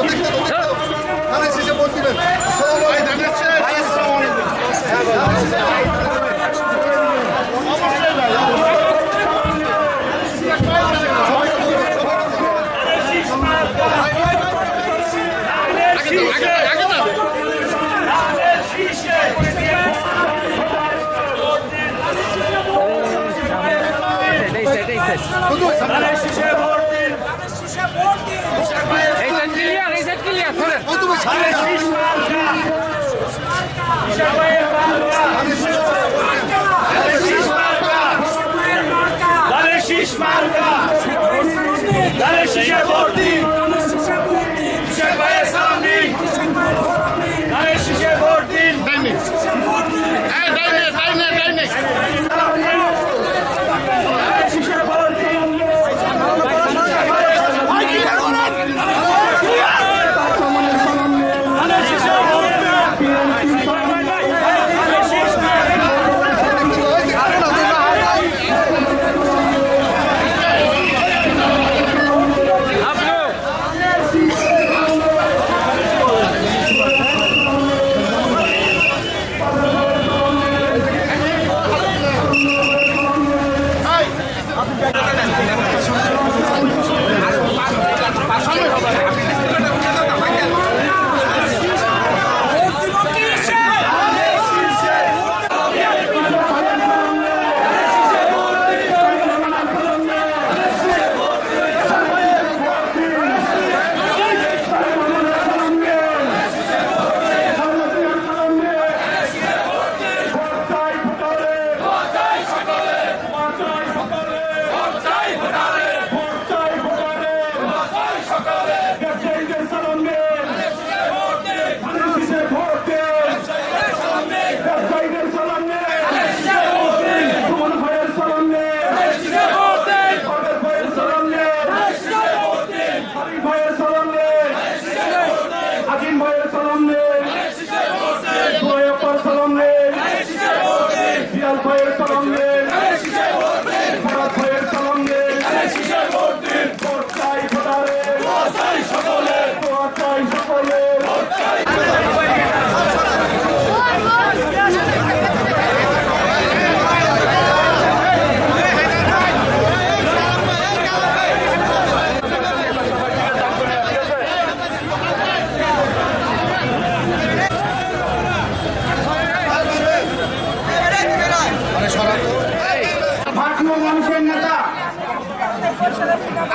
Go!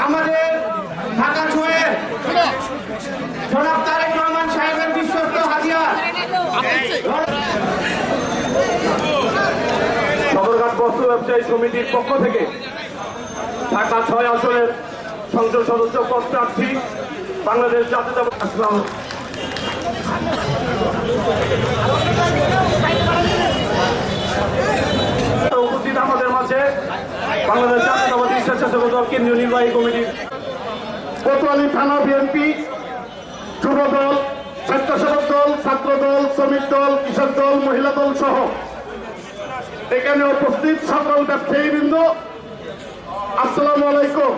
আমাদের ঢাকা ছুঁয়ে জনাব তারেক রহমান সাহেবের বিশ্বস্ত হাতিয়ার। পক্ষ থেকে ঢাকা ছয় আসনের সংসদ সদস্য পদ প্রার্থী বাংলাদেশ জাতীয়তাবাদী আসলাম উপস্থিত আমাদের মাঝে বাংলাদেশ কোতোয়ালি থানা বিএনপি যুব দল স্বেচ্ছাসেবক দল ছাত্র দল শ্রমিক দল, কৃষক দল, মহিলা দল সহ। এখানে উপস্থিত সকল ব্যবসায়ীবৃন্দ আসসালামু আলাইকুম।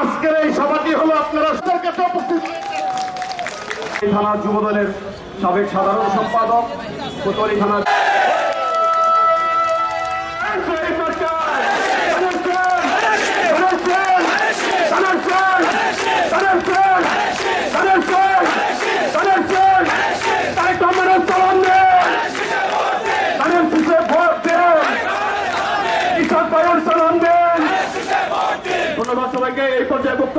আজকের এই সভাটি হলো আপনারা কাছে উপস্থিত। থানার যুব দলের সাবেক সাধারণ সম্পাদক, কোতোয়ালি থানার এই পর্যায়ে